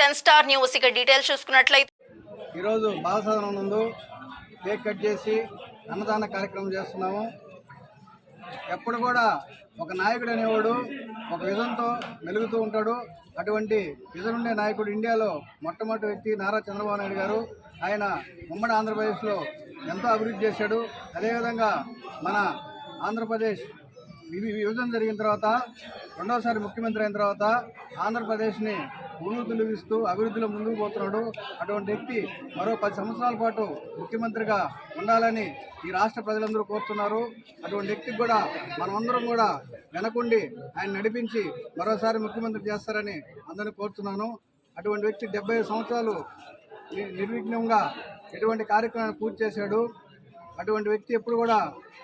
Ten star news. ఇక details చూసుకున్నట్లయితే ఈరోజు బాలసదనం నందు కేక్ కట్ చేసి అన్నదాన కార్యక్రమం చేస్తున్నాము. ఎప్పుడు కూడా ఒక నాయకుడు అనేవాడు ఒక విజన్తో మెలుగుతూ ఉంటాడు. అటువంటి విజన్ ఉండే నాయకుడు ఇండియాలో మొట్టమొదటి వ్యక్తి నారా చంద్రబాబు నాయుడు గారు. ఆయన ఉమ్మడి ఆంధ్రప్రదేశ్లో ఎంతో అభివృద్ధి చేశాడు. అదేవిధంగా మన ఆంధ్రప్రదేశ్ విభజన జరిగిన తర్వాత రెండవసారి ముఖ్యమంత్రి అయిన తర్వాత ఆంధ్రప్రదేశ్ని ఉళ్ళు ఇస్తూ అభివృద్ధిలో ముందుకు పోతున్నాడు అటువంటి వ్యక్తి మరో పది సంవత్సరాల పాటు ముఖ్యమంత్రిగా ఉండాలని ఈ రాష్ట్ర ప్రజలందరూ కోరుతున్నారు. అటువంటి వ్యక్తికి కూడా మనమందరం కూడా వెనకుండి ఆయన నడిపించి మరోసారి ముఖ్యమంత్రి చేస్తారని అందరిని కోరుతున్నాను. అటువంటి వ్యక్తి డెబ్బై సంవత్సరాలు నిర్విఘ్నంగా ఎటువంటి కార్యక్రమాన్ని పూర్తి చేశాడు. అటువంటి వ్యక్తి ఎప్పుడు కూడా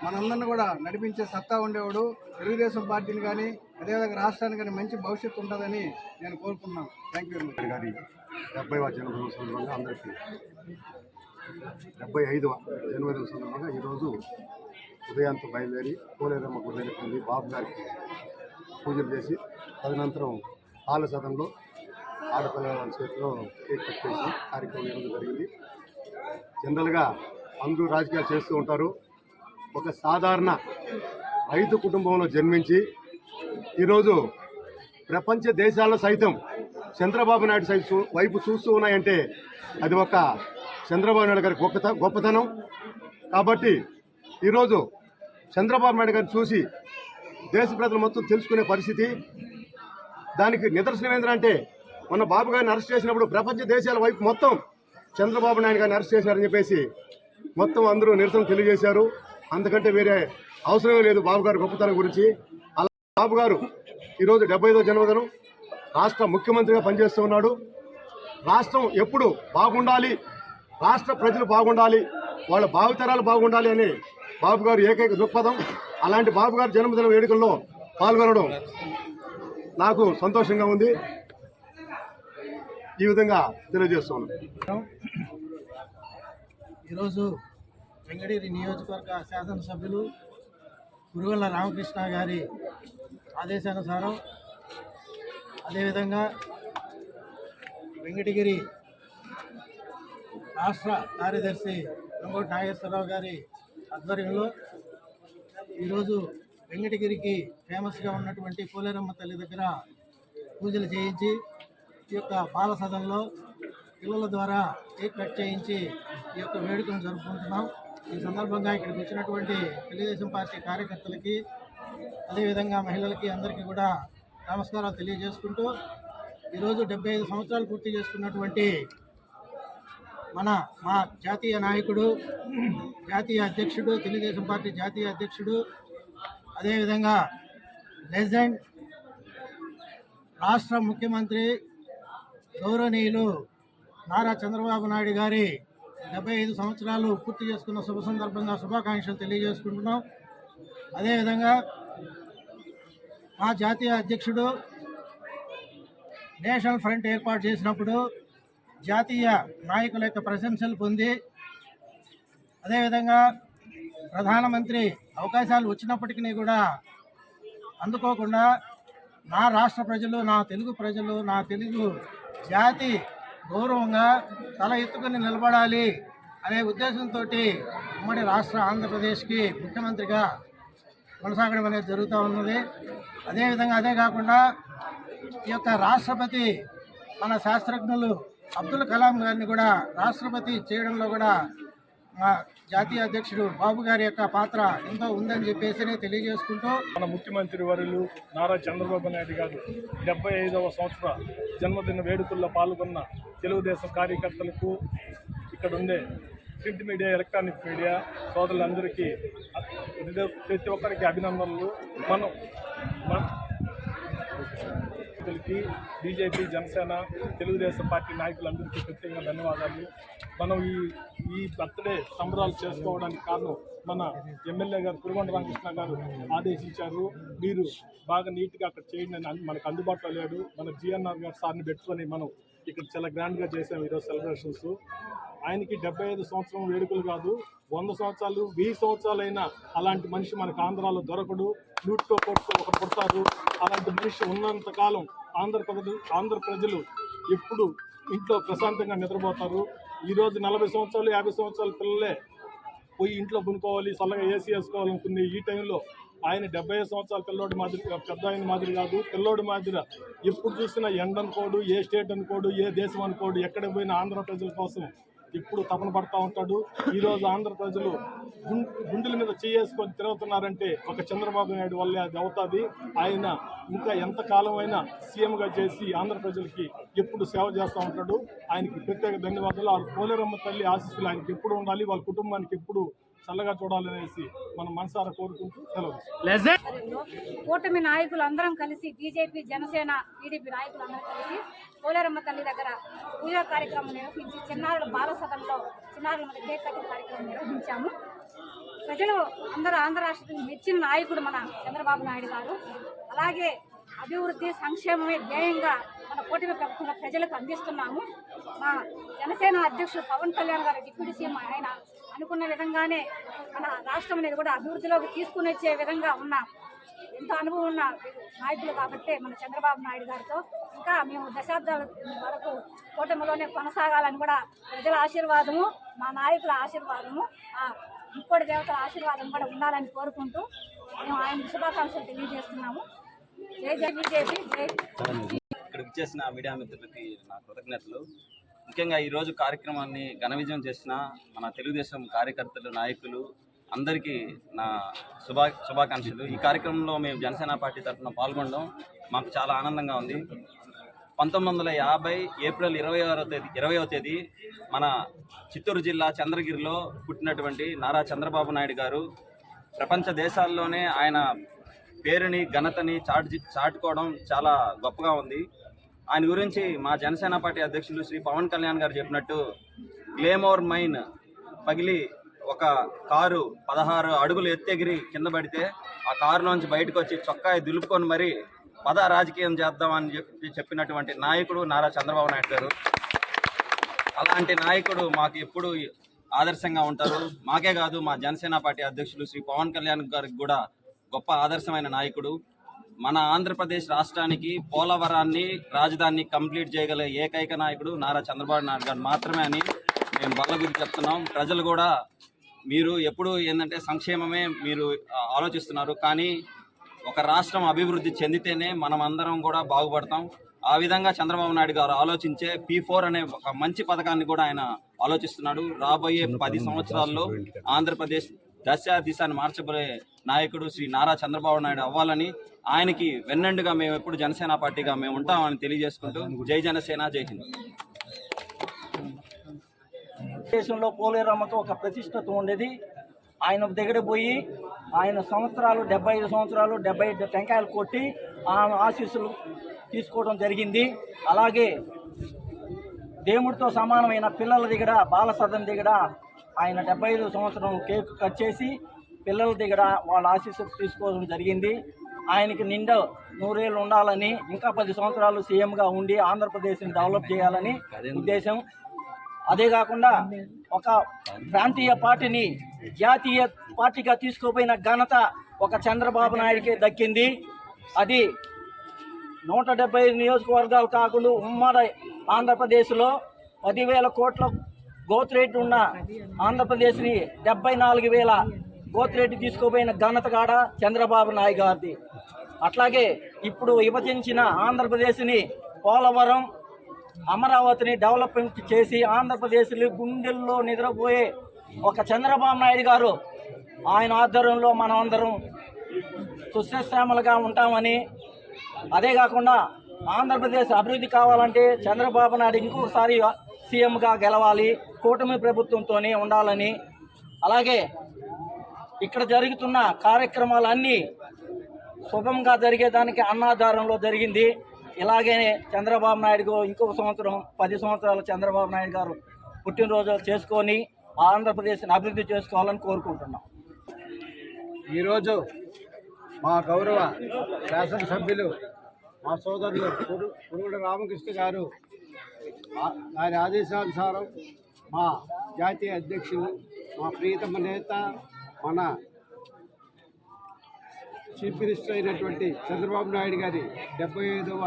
మనందరిని కూడా నడిపించే సత్తా ఉండేవాడు. తెలుగుదేశం పార్టీని కానీ అదేవిధంగా రాష్ట్రానికి కానీ మంచి భవిష్యత్తు ఉంటుందని నేను కోరుకున్నాను థ్యాంక్ యూ గారి డెబ్బై జన్మదిన సందర్భంగా అందరికీ డెబ్బై ఐదవ జన్మదిన సందర్భంగా ఈరోజు ఉదయంతో బయలుదేరి కోలేరమ్మ గుడి బాబు గారికి పూజలు చేసి తదనంతరం పాల సదంలో ఆడపిల్లల చేతిలో కేక్ కట్ చేసి కార్యక్రమం ఈరోజు జరిగింది. జనరల్గా అందరూ రాజకీయాలు చేస్తూ ఉంటారు. ఒక సాధారణ రైతు కుటుంబంలో జన్మించి ఈరోజు ప్రపంచ దేశాల్లో సైతం చంద్రబాబు నాయుడు సైతం వైపు చూస్తూ ఉన్నాయంటే అది ఒక చంద్రబాబు నాయుడు గారి గొప్పత గొప్పతనం. కాబట్టి ఈరోజు చంద్రబాబు నాయుడు గారిని చూసి దేశ ప్రజలు మొత్తం తెలుసుకునే పరిస్థితి. దానికి నిదర్శనం ఏంటంటే మన బాబు గారిని అరెస్ట్ చేసినప్పుడు ప్రపంచ దేశాల వైపు మొత్తం చంద్రబాబు నాయుడు గారిని అరెస్ట్ చేశారని చెప్పేసి మొత్తం అందరూ నిరసన తెలియజేశారు. అంతకంటే వేరే అవసరమే లేదు బాబు గారి గొప్పతనం గురించి. అలా బాబు గారు ఈరోజు డెబ్బై ఐదో జన్మదినం. రాష్ట్ర ముఖ్యమంత్రిగా పనిచేస్తూ ఉన్నాడు. రాష్ట్రం ఎప్పుడు బాగుండాలి రాష్ట్ర ప్రజలు బాగుండాలి వాళ్ళ భావితరాలు బాగుండాలి అని బాబు గారు ఏకైక దృక్పథం. అలాంటి బాబు గారి జన్మదిన వేడుకల్లో పాల్గొనడం నాకు సంతోషంగా ఉంది. ఈ విధంగా తెలియజేస్తున్నాను. ఈరోజు వెంకటగిరి నియోజకవర్గ శాసనసభ్యులు గురువల్ల రామకృష్ణ గారి ఆదేశానుసారం అదేవిధంగా వెంకటగిరి రాష్ట్ర కార్యదర్శి వెంకోటి నాగేశ్వరరావు గారి ఆధ్వర్యంలో ఈరోజు వెంకటగిరికి ఫేమస్గా ఉన్నటువంటి పోలేరమ్మ తల్లి దగ్గర పూజలు చేయించి ఈ యొక్క బాల సదనంలో పిల్లల ద్వారా కేక్ కట్ చేయించి ఈ యొక్క వేడుకను జరుపుకుంటున్నాం. ఈ సందర్భంగా ఇక్కడికి వచ్చినటువంటి తెలుగుదేశం పార్టీ కార్యకర్తలకి అదేవిధంగా మహిళలకి అందరికీ కూడా నమస్కారాలు తెలియజేసుకుంటూ ఈరోజు డెబ్బై ఐదు సంవత్సరాలు పూర్తి చేసుకున్నటువంటి మన మా జాతీయ నాయకుడు జాతీయ అధ్యక్షుడు తెలుగుదేశం పార్టీ జాతీయ అధ్యక్షుడు అదేవిధంగా లెజెండ్ రాష్ట్ర ముఖ్యమంత్రి గౌరవనీయులు నారా చంద్రబాబు నాయుడు గారి డెబ్బై ఐదు సంవత్సరాలు పూర్తి చేసుకున్న శుభ సందర్భంగా శుభాకాంక్షలు తెలియజేసుకుంటున్నాం. అదేవిధంగా మా జాతీయ అధ్యక్షుడు నేషనల్ ఫ్రంట్ ఏర్పాటు చేసినప్పుడు జాతీయ నాయకుల యొక్క ప్రశంసలు పొంది అదేవిధంగా ప్రధానమంత్రి అవకాశాలు వచ్చినప్పటికీ కూడా అందుకోకుండా నా రాష్ట్ర ప్రజలు నా తెలుగు ప్రజలు నా తెలుగు జాతి గౌరవంగా తల ఎత్తుకుని నిలబడాలి అనే ఉద్దేశంతో ఉమ్మడి రాష్ట్ర ఆంధ్రప్రదేశ్కి ముఖ్యమంత్రిగా కొనసాగడం అనేది జరుగుతూ ఉన్నది. అదేవిధంగా అదే కాకుండా ఈ యొక్క రాష్ట్రపతి మన శాస్త్రజ్ఞులు అబ్దుల్ కలాం గారిని కూడా రాష్ట్రపతి చేయడంలో కూడా మా జాతీయ అధ్యక్షుడు బాబు గారి యొక్క పాత్ర ఎంతో ఉందని చెప్పేసి తెలియజేసుకుంటూ మన ముఖ్యమంత్రి వర్యులు నారా చంద్రబాబు నాయుడు గారు డెబ్బై ఐదవ సంవత్సర జన్మదిన వేడుకల్లో పాల్గొన్న తెలుగుదేశం కార్యకర్తలకు ఇక్కడ ఉండే ప్రింట్ మీడియా ఎలక్ట్రానిక్ మీడియా సోదరులందరికీ ప్రతి ఒక్కరికి అభినందనలు. మనం party BJP Janasena Telugu Desam party నాయకులందరికీ ప్రత్యేకంగా ధన్యవాదాలు. మనం ఈ ఈ బర్త్డే సంబరాలు చేసుకోవడానికి కారణం మన ఎమ్మెల్యే గారు కురుగొండ రామకృష్ణ గారు ఆదేశించారు. మీరు బాగా నీట్గా అక్కడ చేయండి అని మనకు అందుబాటులో లేడు. మన జిఎన్ఆర్ గారు సార్ని పెట్టుకొని మనం ఇక్కడ చాలా గ్రాండ్గా చేసాం ఈరోజు సెలబ్రేషన్స్. ఆయనకి డెబ్బై ఐదు సంవత్సరం వేడుకలు కాదు వంద సంవత్సరాలు వెయ్యి సంవత్సరాలైనా అలాంటి మనిషి మనకు ఆంధ్రాలో దొరకడు. నూటితో కొట్టుకో ఒకటి పుడతారు. అలాంటి మనిషి ఉన్నంతకాలం ఆంధ్రప్రదేశ్ ఆంధ్ర ప్రజలు ఆంధ్ర ప్రజలు ఎప్పుడు ఇంట్లో ప్రశాంతంగా నిద్రపోతారు. ఈరోజు నలభై సంవత్సరాలు యాభై సంవత్సరాల పిల్లలే పోయి ఇంట్లో కొనుక్కోవాలి చల్లగా ఏసీ వేసుకోవాలనుకుంది ఈ టైంలో ఆయన డెబ్బై ఐదు సంవత్సరాల పిల్లోడి మాదిరి పెద్ద ఆయన మాదిరి కాదు. పిల్లోడి మాదిరి ఎప్పుడు చూసినా ఎండ అనుకోడు ఏ స్టేట్ అనుకోడు ఏ దేశం అనుకోడు ఎక్కడ పోయిన ఆంధ్ర ప్రజల కోసం ఎప్పుడు తపన పడతా ఉంటాడు. ఈరోజు ఆంధ్ర ప్రజలు గుండెల మీద చేసుకొని తిరుగుతున్నారంటే ఒక చంద్రబాబు నాయుడు వల్లే అది అవుతుంది. ఆయన ఇంకా ఎంతకాలం అయినా సీఎంగా చేసి ఆంధ్ర ప్రజలకి ఎప్పుడు సేవ చేస్తూ ఉంటాడు. ఆయనకి ప్రత్యేక ధన్యవాదాలు. ఆ పోలేరమ్మ తల్లి ఆశీస్సులు ఆయనకి ఎప్పుడు ఉండాలి. వాళ్ళ కుటుంబానికి ఎప్పుడు చల్లగా చూడాలనేసి మనం మనసారా కోరుకుంటూ సెలవు. కూటమి నాయకులు అందరం కలిసి బీజేపీ జనసేన టీడీపీ నాయకులు అందరం కలిసి పోలేరమ్మ తల్లి దగ్గర పూజా కార్యక్రమం నిర్వహించి చిన్నారుల బాల సదనంలో చిన్నారుల మధ్య కేక్ కటింగ్ కార్యక్రమం నిర్వహించాము. ప్రజలు అందరూ ఆంధ్ర రాష్ట్రం మెచ్చిన నాయకుడు మన చంద్రబాబు నాయుడు గారు. అలాగే అభివృద్ధి సంక్షేమమే ధ్యేయంగా మన కూటమి ప్రభుత్వంలో ప్రజలకు అందిస్తున్నాము. మా జనసేన అధ్యక్షుడు పవన్ కళ్యాణ్ గారు డిప్యూటీ సీఎం ఆయన అనుకున్న విధంగానే మన రాష్ట్రం అనేది కూడా అభివృద్ధిలోకి తీసుకుని వచ్చే విధంగా ఉన్న ఎంతో అనుభవం ఉన్న నాయకులు కాబట్టి మన చంద్రబాబు నాయుడు గారితో ఇంకా మేము దశాబ్దాల వరకు కూటమిలోనే కొనసాగాలని కూడా ప్రజల ఆశీర్వాదము మా నాయకుల ఆశీర్వాదము ఇంకోటి దేవతల ఆశీర్వాదం కూడా ఉండాలని కోరుకుంటూ మేము ఆయన శుభాకాంక్షలు తెలియజేస్తున్నాము. జై జై బీజేపీ జై ఇక్కడికి చేసిన మీడియా మిత్రులకి నా కృతజ్ఞతలు. ముఖ్యంగా ఈరోజు కార్యక్రమాన్ని ఘన విజయం చేసిన మన తెలుగుదేశం కార్యకర్తలు నాయకులు అందరికీ నా శుభా శుభాకాంక్షలు. ఈ కార్యక్రమంలో మేము జనసేన పార్టీ తరఫున పాల్గొనడం మాకు చాలా ఆనందంగా ఉంది. పంతొమ్మిది వందల యాభై ఏప్రిల్ ఇరవై ఆరో తేదీ ఇరవయో తేదీ మన చిత్తూరు జిల్లా చంద్రగిరిలో పుట్టినటువంటి నారా చంద్రబాబు నాయుడు గారు ప్రపంచ దేశాల్లోనే ఆయన పేరుని ఘనతని చాటు చాటుకోవడం చాలా గొప్పగా ఉంది. ఆయన గురించి మా జనసేన పార్టీ అధ్యక్షులు శ్రీ పవన్ కళ్యాణ్ గారు చెప్పినట్టు గ్లేమోర్ మైన్ పగిలి ఒక కారు పదహారు అడుగులు ఎత్తెగిరి కింద పడితే ఆ కారులోంచి బయటకు వచ్చి చొక్కాయి దులుపుకొని మరి పద రాజకీయం చేద్దామని చెప్పి చెప్పినటువంటి నాయకుడు నారా చంద్రబాబు నాయుడు గారు. అలాంటి నాయకుడు మాకు ఎప్పుడు ఆదర్శంగా ఉంటారు. మాకే కాదు మా జనసేన పార్టీ అధ్యక్షులు శ్రీ పవన్ కళ్యాణ్ గారికి కూడా గొప్ప ఆదర్శమైన నాయకుడు. మన ఆంధ్రప్రదేశ్ రాష్ట్రానికి పోలవరాన్ని రాజధాని కంప్లీట్ చేయగల ఏకైక నాయకుడు నారా చంద్రబాబు నాయుడు గారు మాత్రమే అని మేము బల్లగుద్ది చెప్తున్నాం. ప్రజలు కూడా మీరు ఎప్పుడు ఏంటంటే సంక్షేమమే మీరు ఆలోచిస్తున్నారు. కానీ ఒక రాష్ట్రం అభివృద్ధి చెందితేనే మనం అందరం కూడా బాగుపడతాం. ఆ విధంగా చంద్రబాబు నాయుడు గారు ఆలోచించే పీ ఫోర్ అనే ఒక మంచి పథకాన్ని కూడా ఆయన ఆలోచిస్తున్నాడు. రాబోయే పది సంవత్సరాల్లో ఆంధ్రప్రదేశ్ దశ దిశని మార్చబోయే నాయకుడు శ్రీ నారా చంద్రబాబు నాయుడు అవ్వాలని ఆయనకి వెన్నండుగా మేము ఎప్పుడు జనసేన పార్టీగా మేము ఉంటామని తెలియజేసుకుంటూ జై జనసేన జై హింద్. దేశంలో పోలేరమ్మకు ఒక ప్రతిష్టత ఉండేది. ఆయన దగ్గర పోయి ఆయన సంవత్సరాలు డెబ్బై ఐదు సంవత్సరాలు డెబ్బై ఐదు టెంకాయలు కొట్టి ఆమె ఆశీస్సులు తీసుకోవడం జరిగింది. అలాగే దేవుడితో సమానమైన పిల్లల దగ్గర బాల సదన్ దగ్గర ఆయన డెబ్బై ఐదు సంవత్సరం కేక్ కట్ చేసి పిల్లల దగ్గర వాళ్ళ ఆశీస్సు తీసుకోవడం జరిగింది. ఆయనకి నిండా నూరేళ్ళు ఉండాలని ఇంకా పది సంవత్సరాలు సీఎంగా ఉండి ఆంధ్రప్రదేశ్ని డెవలప్ చేయాలని ఉద్దేశం. అదే కాకుండా ఒక ప్రాంతీయ పార్టీని జాతీయ పార్టీగా తీసుకోపోయిన ఘనత ఒక చంద్రబాబు నాయుడికి దక్కింది. అది నూట డెబ్బై ఐదు నియోజకవర్గాలు కాకుండా ఉమ్మడి ఆంధ్రప్రదేశ్లో పదివేల కోట్ల గ్రోత్ రేట్ ఉన్న ఆంధ్రప్రదేశ్ని డెబ్బై నాలుగు వేల గ్రోత్ రేటు తీసుకుపోయిన ఘనత కాడ చంద్రబాబు నాయుడు గారిది. అట్లాగే ఇప్పుడు విభజించిన ఆంధ్రప్రదేశ్ని పోలవరం అమరావతిని డెవలప్మెంట్ చేసి ఆంధ్రప్రదేశ్లో గుండెల్లో నిద్రపోయే ఒక చంద్రబాబు నాయుడు గారు ఆయన ఆధ్వర్యంలో మనం అందరం సుశ్రశ్రామలుగా ఉంటామని అదే కాకుండా ఆంధ్రప్రదేశ్ అభివృద్ధి కావాలంటే చంద్రబాబు నాయుడు ఇంకొకసారి సీఎంగా గెలవాలి. కూటమి ప్రభుత్వంతోనే ఉండాలని అలాగే ఇక్కడ జరుగుతున్న కార్యక్రమాలన్నీ శుభంగా జరిగేదానికి అన్నాధారంలో జరిగింది. ఇలాగే చంద్రబాబు నాయుడు ఇంకొక సంవత్సరం పది సంవత్సరాలు చంద్రబాబు నాయుడు గారు పుట్టినరోజు చేసుకొని ఆంధ్రప్రదేశ్ని అభివృద్ధి చేసుకోవాలని కోరుకుంటున్నాం. ఈరోజు మా గౌరవ శాసనసభ్యులు మా సోదరులు పురుగుడు రామకృష్ణ గారు ఆయన ఆదేశానుసారం మా జాతీయ అధ్యక్షులు మా ప్రియతమ నేత మన చీఫ్ మినిస్టర్ అయినటువంటి చంద్రబాబు నాయుడు గారి డెబ్బై ఐదవ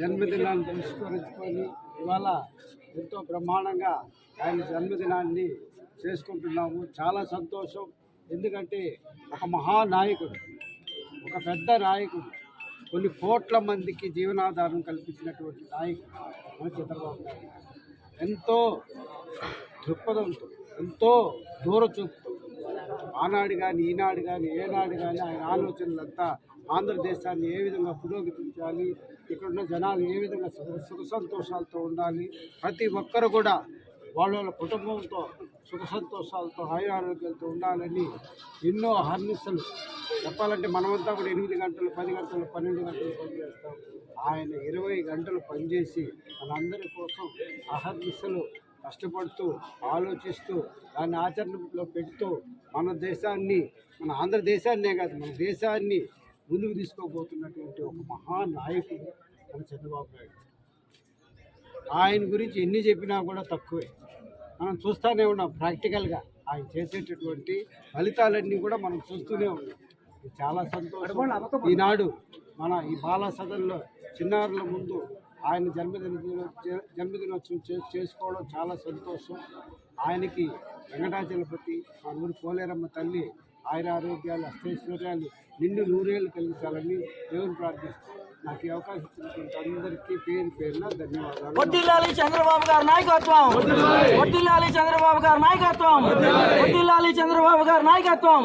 జన్మదినాన్ని పురస్కరించుకొని ఇవాళ ఎంతో బ్రహ్మాండంగా ఆయన జన్మదినాన్ని చేసుకుంటున్నాము. చాలా సంతోషం. ఎందుకంటే ఒక మహానాయకుడు ఒక పెద్ద నాయకుడు కొన్ని కోట్ల మందికి జీవనాధారం కల్పించినటువంటి నాయకుడు మన చంద్రబాబు నాయుడు ఎంతో దృక్పథంతో ఎంతో దూర చూపుతూ ఆనాడు కానీ ఈనాడు కానీ ఏనాడు కానీ ఆయన ఆలోచనలంతా ఆంధ్రదేశాన్ని ఏ విధంగా పురోగతించాలి ఇక్కడున్న జనాలు ఏ విధంగా సుఖ సంతోషాలతో ఉండాలి ప్రతి ఒక్కరు కూడా వాళ్ళ వాళ్ళ కుటుంబంతో సుఖ సంతోషాలతో ఆరోగ్యాలతో ఉండాలని ఎన్నో హర్నిసలు చెప్పాలంటే మనమంతా కూడా ఎనిమిది గంటలు పది గంటలు పన్నెండు గంటలు పనిచేస్తాం ఆయన ఇరవై గంటలు పనిచేసి మనందరి కోసం అహర్నిసలు కష్టపడుతూ ఆలోచిస్తూ దాన్ని ఆచరణలో పెడుతూ మన దేశాన్ని మన ఆంధ్రదేశాన్నే కాదు మన దేశాన్ని ముందుకు తీసుకోబోతున్నటువంటి ఒక మహానాయకుడు మన చంద్రబాబు నాయుడు. ఆయన గురించి ఎన్ని చెప్పినా కూడా తక్కువే. మనం చూస్తూనే ఉన్నాం ప్రాక్టికల్గా ఆయన చేసేటటువంటి ఫలితాలన్నీ కూడా మనం చూస్తూనే ఉన్నాం. చాలా సంతోషం. ఈనాడు మన ఈ బాల సదన్లో చిన్నారుల ముందు ఆయన జన్మదిన జన్మదినోత్సవం చే చేసుకోవడం చాలా సంతోషం. ఆయనకి వెంకటాచలపతి మా ఊరు పోలేరమ్మ తల్లి ఆయన ఆరోగ్యాలు అష్టైశ్వర్యాలు నిండు నూరేళ్ళు కలిగించాలని దేవుని ప్రార్థిస్తాం. నాకు ఈ అవకాశం ఇచ్చినటువంటి అందరికీ పేరు పేరున ధన్యవాదాలు. వడ్డిల్లాలి చంద్రబాబు గారి నాయకత్వం. వడ్డీలాలి చంద్రబాబు గారి నాయకత్వం. వడ్డిల్లాలి చంద్రబాబు గారి నాయకత్వం.